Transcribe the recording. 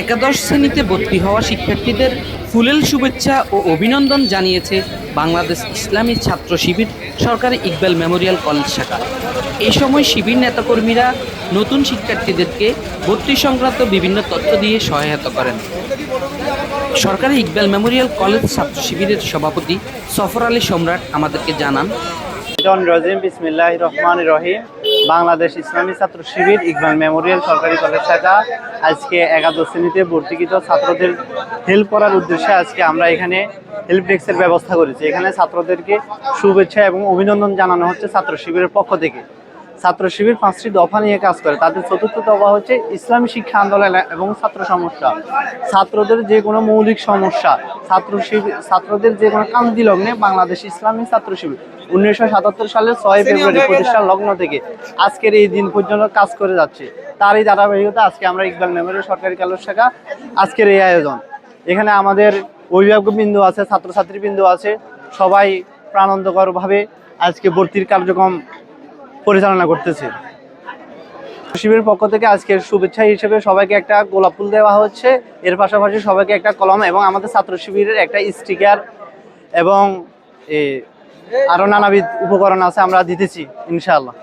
একাদশ শ্রেণীতে ভর্তি হওয়া শিক্ষার্থীদের ফুলেল শুভেচ্ছা ও অভিনন্দন জানিয়েছে বাংলাদেশ ইসলামী ছাত্র শিবির সরকারি ইকবাল মেমোরিয়াল কলেজ শাখা। এই সময় শিবির নেতাকর্মীরা নতুন শিক্ষার্থীদেরকে ভর্তি সংক্রান্ত বিভিন্ন তথ্য দিয়ে সহায়তা করেন। সরকারি ইকবাল মেমোরিয়াল কলেজ ছাত্র শিবিরের সভাপতি সফর আলী সম্রাট আমাদেরকে জানান জন রজিম বিসমিল্লাহ রহমান রহিম। বাংলাদেশ ইসলামী ছাত্র শিবির, ইকবাল মেমোরিয়াল সরকারি কলেজ শাখা। আজকে একাদশ শ্রেণীতে ভর্তিকৃত ছাত্রদের হেল্প করার উদ্দেশ্যে আজকে আমরা এখানে হেল্প ডেস্কের ব্যবস্থা করেছি। এখানে ছাত্রদেরকে শুভেচ্ছা এবং অভিনন্দন জানানো হচ্ছে ছাত্র শিবিরের পক্ষ থেকে। ছাত্র শিবির পাঁচটি দফা নিয়ে কাজ করে। তাদের চতুর্থ দফা হচ্ছে ইসলামী শিক্ষা আন্দোলন এবং ছাত্র সমস্যা। ছাত্রদের যে কোনো মৌলিক সমস্যা ছাত্র শিবির ছাত্রদের যে কোনো কান্দি লগ্নে বাংলাদেশ ইসলামী ছাত্র শিবির উনিশশো সাতাত্তর সালের ছয় ফেব্রুয়ারি প্রতিষ্ঠার লগ্ন থেকে আজকের এই দিন পর্যন্ত কাজ করে যাচ্ছে। তারই ধারাবাহিকতা আজকে আমরা ইকবাল মেমোরিয়াল সরকারি কলেজ শাখা আজকের এই আয়োজন। এখানে আমাদের অভিভাবক বিন্দু আছে ছাত্রছাত্রী বিন্দু আছে সবাই প্রাণান্তকরভাবে আজকে ভর্তির কার্যক্রম পরিচালনা করতেছে। শিবিরের পক্ষ থেকে আজকের শুভেচ্ছা হিসেবে সবাইকে একটা গোলাপ ফুল দেওয়া হচ্ছে। এর পাশাপাশি সবাইকে একটা কলম এবং আমাদের ছাত্র শিবিরের একটা স্টিকার এবং এ, আরও নানাবিধ উপকরণ আছে আমরা দিতেছি ইনশাআল্লাহ।